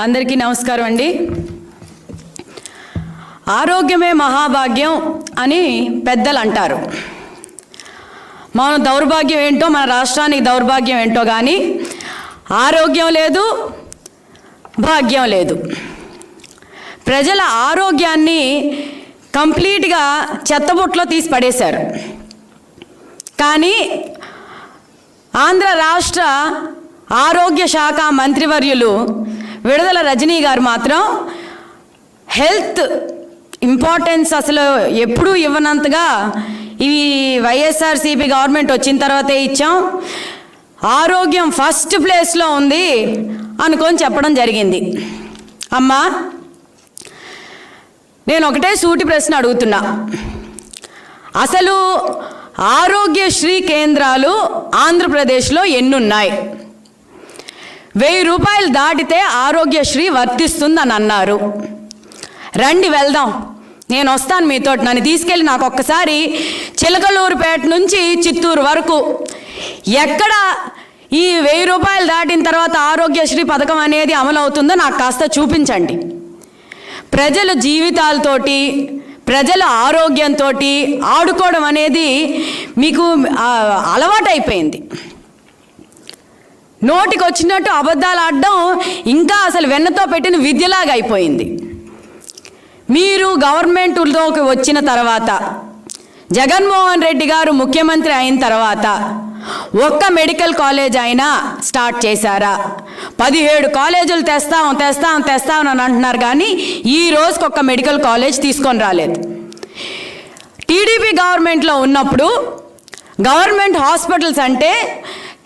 అందరికీ నమస్కారం అండి. ఆరోగ్యమే మహాభాగ్యం అని పెద్దలు అంటారు. మన దౌర్భాగ్యం ఏంటో మన రాష్ట్రానికి దౌర్భాగ్యం ఏంటో కానీ ఆరోగ్యం లేదు భాగ్యం లేదు. ప్రజల ఆరోగ్యాన్ని కంప్లీట్గా చెత్తబుట్లో తీసి పడేశారు. కానీ ఆంధ్ర రాష్ట్ర ఆరోగ్య శాఖ మంత్రివర్యులు విడుదల రజనీ గారు మాత్రం హెల్త్ ఇంపార్టెన్స్ అసలు ఎప్పుడూ ఇవ్వనంతగా ఈ వైఎస్ఆర్సీపీ గవర్నమెంట్ వచ్చిన తర్వాతే ఇచ్చాం. ఆరోగ్యం ఫస్ట్ ప్లేస్లో ఉంది అనుకొని చెప్పడం జరిగింది. అమ్మా నేను ఒకటే సూటి ప్రశ్న అడుగుతున్నా. అసలు ఆరోగ్యశ్రీ కేంద్రాలు ఆంధ్రప్రదేశ్లో ఎన్నున్నాయి? వెయ్యి రూపాయలు దాటితే ఆరోగ్యశ్రీ వర్తిస్తుందని అన్నారు. రండి వెళ్దాం. నేను వస్తాను మీతో నన్ను తీసుకెళ్ళి నాకు ఒక్కసారి చిలకలూరుపేట నుంచి చిత్తూరు వరకు. ఎక్కడ ఈ వెయ్యి రూపాయలు దాటిన తర్వాత ఆరోగ్యశ్రీ పథకం అనేది అమలు అవుతుందో నాకు కాస్త చూపించండి. ప్రజల జీవితాలతోటి ప్రజల ఆరోగ్యంతో ఆడుకోవడం అనేది మీకు అలవాటైపోయింది. నోటికి వచ్చినట్టు అబద్ధాలు ఆడడం ఇంకా అసలు వెన్నతో పెట్టిన విద్యలాగా అయిపోయింది. మీరు గవర్నమెంట్లోకి వచ్చిన తర్వాత జగన్మోహన్ రెడ్డి గారు ముఖ్యమంత్రి అయిన తర్వాత ఒక్క మెడికల్ కాలేజ్ అయినా స్టార్ట్ చేశారా? పదిహేడు కాలేజీలు తెస్తాం తెస్తాం తెస్తాం అని అంటున్నారు కానీ ఈ రోజుకి ఒక్క మెడికల్ కాలేజ్ తీసుకొని రాలేదు. టీడీపీ గవర్నమెంట్లో ఉన్నప్పుడు గవర్నమెంట్ హాస్పిటల్స్ అంటే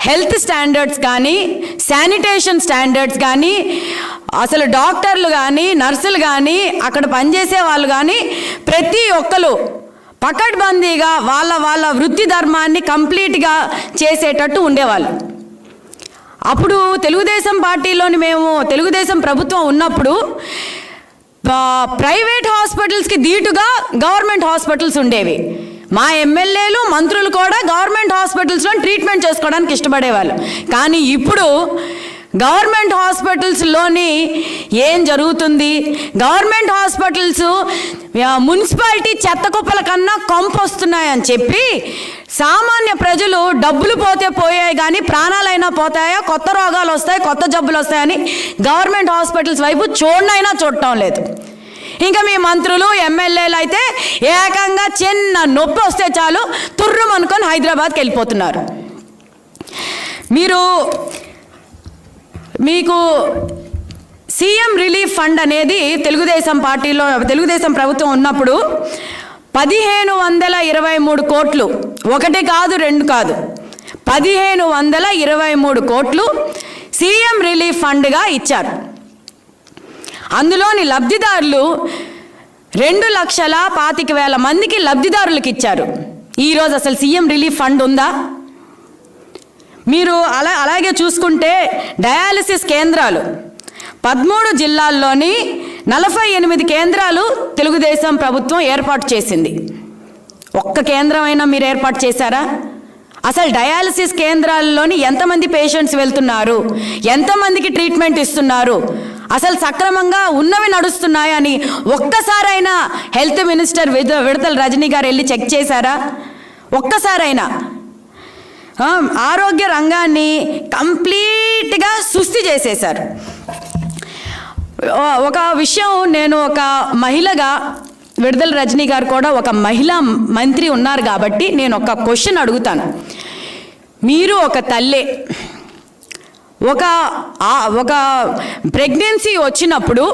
హెల్త్ స్టాండర్డ్స్ కానీ శానిటేషన్ స్టాండర్డ్స్ కానీ అసలు డాక్టర్లు కానీ నర్సులు కానీ అక్కడ పనిచేసే వాళ్ళు కానీ ప్రతి ఒక్కరు పకడ్బందీగా వాళ్ళ వాళ్ళ వృత్తి ధర్మాన్ని కంప్లీట్గా చేసేటట్టు ఉండేవాళ్ళు. అప్పుడు తెలుగుదేశం పార్టీలోని మేము తెలుగుదేశం ప్రభుత్వం ఉన్నప్పుడు ప్రైవేట్ హాస్పిటల్స్కి ధీటుగా గవర్నమెంట్ హాస్పిటల్స్ ఉండేవి. మా ఎమ్మెల్యేలు మంత్రులు కూడా గవర్నమెంట్ హాస్పిటల్స్లో ట్రీట్మెంట్ చేసుకోవడానికి ఇష్టపడేవాళ్ళు. కానీ ఇప్పుడు గవర్నమెంట్ హాస్పిటల్స్లోని ఏం జరుగుతుంది? గవర్నమెంట్ హాస్పిటల్స్ మున్సిపాలిటీ చెత్త కుప్పల కన్నా కొంపు వస్తున్నాయని చెప్పి సామాన్య ప్రజలు డబ్బులు పోతే పోయాయి కానీ ప్రాణాలైనా పోతాయా? కొత్త రోగాలు వస్తాయి కొత్త జబ్బులు వస్తాయని గవర్నమెంట్ హాస్పిటల్స్ వైపు చూడనైనా చూడటం లేదు. ఇంకా మీ మంత్రులు ఎమ్మెల్యేలు అయితే ఏకంగా చిన్న నొప్పి వస్తే చాలు తుర్రం అనుకొని హైదరాబాద్కి వెళ్ళిపోతున్నారు. మీరు మీకు సీఎం రిలీఫ్ ఫండ్ అనేది తెలుగుదేశం పార్టీలో తెలుగుదేశం ప్రభుత్వం ఉన్నప్పుడు పదిహేను వందల ఇరవై మూడు కోట్లు ఒకటి కాదు రెండు కాదు పదిహేను వందల ఇరవై మూడు కోట్లు సీఎం రిలీఫ్ ఫండ్గా ఇచ్చారు. అందులోని లబ్ధిదారులు రెండు లక్షల పాతిక వేల మందికి లబ్ధిదారులకు ఇచ్చారు. ఈరోజు అసలు సీఎం రిలీఫ్ ఫండ్ ఉందా? మీరు అలా అలాగే చూసుకుంటే డయాలసిస్ కేంద్రాలు పదమూడు జిల్లాల్లోని నలభై ఎనిమిది కేంద్రాలు తెలుగుదేశం ప్రభుత్వం ఏర్పాటు చేసింది. ఒక్క కేంద్రమైనా మీరు ఏర్పాటు చేశారా? అసలు డయాలసిస్ కేంద్రాల్లోని ఎంతమంది పేషెంట్స్ వెళ్తున్నారు? ఎంతమందికి ట్రీట్మెంట్ ఇస్తున్నారు? అసలు సక్రమంగా ఉన్నవి నడుస్తున్నాయని ఒక్కసారైనా హెల్త్ మినిస్టర్ విద విడతల రజనీ గారు వెళ్ళి చెక్ చేశారా? ఒక్కసారైనా. ఆరోగ్య రంగాన్ని కంప్లీట్గా సుస్థి చేసేశారు. ఒక విషయం నేను ఒక మహిళగా విడుదల రజనీ గారు కూడా ఒక మహిళా మంత్రి ఉన్నారు కాబట్టి నేను ఒక క్వశ్చన్ అడుగుతాను. మీరు ఒక తల్లే ఒక ఒక ప్రెగ్నెన్సీ వచ్చినప్పుడు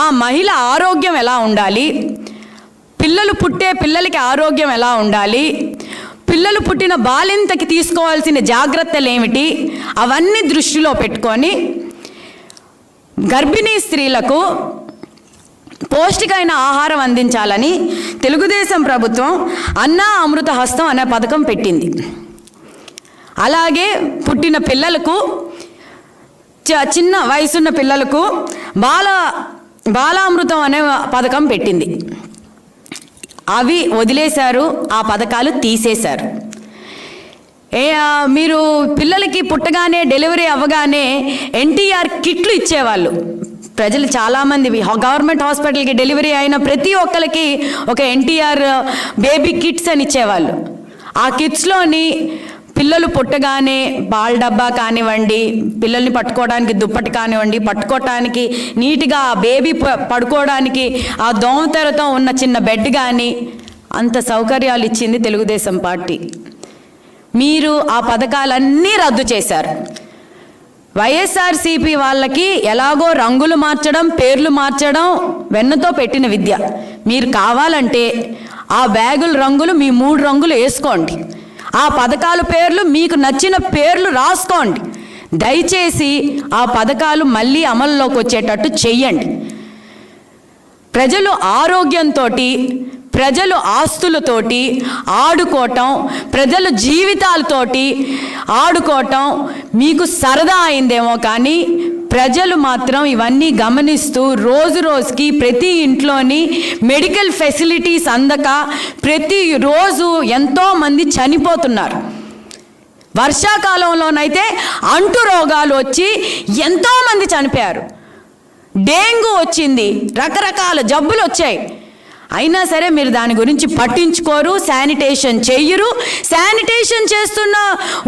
ఆ మహిళ ఆరోగ్యం ఎలా ఉండాలి? పిల్లలు పుట్టే పిల్లలకి ఆరోగ్యం ఎలా ఉండాలి? పిల్లలు పుట్టిన బాలింతకి తీసుకోవాల్సిన జాగ్రత్తలు ఏమిటి? అవన్నీ దృష్టిలో పెట్టుకొని గర్భిణీ స్త్రీలకు పౌష్టికమైన ఆహారం అందించాలని తెలుగుదేశం ప్రభుత్వం అన్నా అమృత హస్తం అనే పథకం పెట్టింది. అలాగే పుట్టిన పిల్లలకు చిన్న వయసున్న పిల్లలకు బాల బాలామృతం అనే పథకం పెట్టింది. అవి వదిలేశారు ఆ పథకాలు తీసేశారు. ఏ మీరు పిల్లలకి పుట్టగానే డెలివరీ అవ్వగానే ఎన్టీఆర్ కిట్లు ఇచ్చేవాళ్ళు. ప్రజలు చాలామంది గవర్నమెంట్ హాస్పిటల్కి డెలివరీ అయిన ప్రతి ఒక్కరికి ఒక ఎన్టీఆర్ బేబీ కిట్స్ అని ఇచ్చేవాళ్ళు. ఆ కిట్స్లోని పిల్లలు పుట్టగానే బాల్ డబ్బా కానివ్వండి పిల్లల్ని పట్టుకోవడానికి దుప్పటి కానివ్వండి పట్టుకోవటానికి నీట్గా ఆ బేబీ పడుకోవడానికి ఆ దోమతెరతో ఉన్న చిన్న బెడ్ కానీ అంత సౌకర్యాలు ఇచ్చింది తెలుగుదేశం పార్టీ. మీరు ఆ పథకాలన్నీ రద్దు చేశారు. వైఎస్ఆర్సీపీ వాళ్ళకి ఎలాగో రంగులు మార్చడం పేర్లు మార్చడం వెన్నతో పెట్టిన విద్య. మీరు కావాలంటే ఆ బ్యాగుల రంగులు మీ మూడు రంగులు వేసుకోండి. ఆ పథకాల పేర్లు మీకు నచ్చిన పేర్లు రాసుకోండి. దయచేసి ఆ పథకాలు మళ్ళీ అమల్లోకి వచ్చేటట్టు చెయ్యండి. ప్రజలు ఆరోగ్యంతో ప్రజలు ఆస్తులతోటి ఆడుకోవటం ప్రజల జీవితాలతోటి ఆడుకోవటం మీకు సరదా అయిందేమో కానీ ప్రజలు మాత్రం ఇవన్నీ గమనిస్తూ రోజు రోజుకి ప్రతి ఇంట్లోని మెడికల్ ఫెసిలిటీస్ అందక ప్రతి రోజు ఎంతోమంది చనిపోతున్నారు. వర్షాకాలంలోనైతే అంటు రోగాలు వచ్చి ఎంతోమంది చనిపోయారు. డెంగ్యూ వచ్చింది రకరకాల జబ్బులు వచ్చాయి. అయినా సరే మీరు దాని గురించి పట్టించుకోరు శానిటేషన్ చెయ్యరు. శానిటేషన్ చేస్తున్న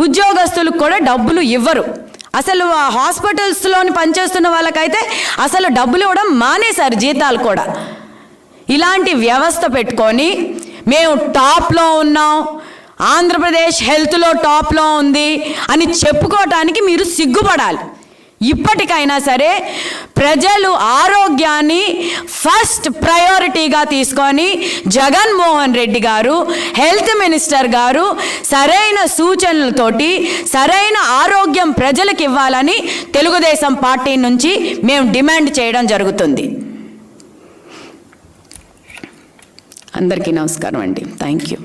ఉద్యోగస్తులకు కూడా డబ్బులు ఇవ్వరు. అసలు హాస్పిటల్స్లోని పనిచేస్తున్న వాళ్ళకైతే అసలు డబ్బులు ఇవ్వడం మానేశారు జీతాలు కూడా. ఇలాంటి వ్యవస్థ పెట్టుకొని మేము టాప్లో ఉన్నాం ఆంధ్రప్రదేశ్ హెల్త్లో టాప్లో ఉంది అని చెప్పుకోవటానికి మీరు సిగ్గుపడాలి. ఇప్పటికైనా సరే ప్రజలు ఆరోగ్యాన్ని ఫస్ట్ ప్రయారిటీగా తీసుకొని జగన్మోహన్ రెడ్డి గారు హెల్త్ మినిస్టర్ గారు సరైన సూచనలతోటి సరైన ఆరోగ్యం ప్రజలకు ఇవ్వాలని తెలుగుదేశం పార్టీ నుంచి మేము డిమాండ్ చేయడం జరుగుతుంది. అందరికీ నమస్కారం అండి. Thank you.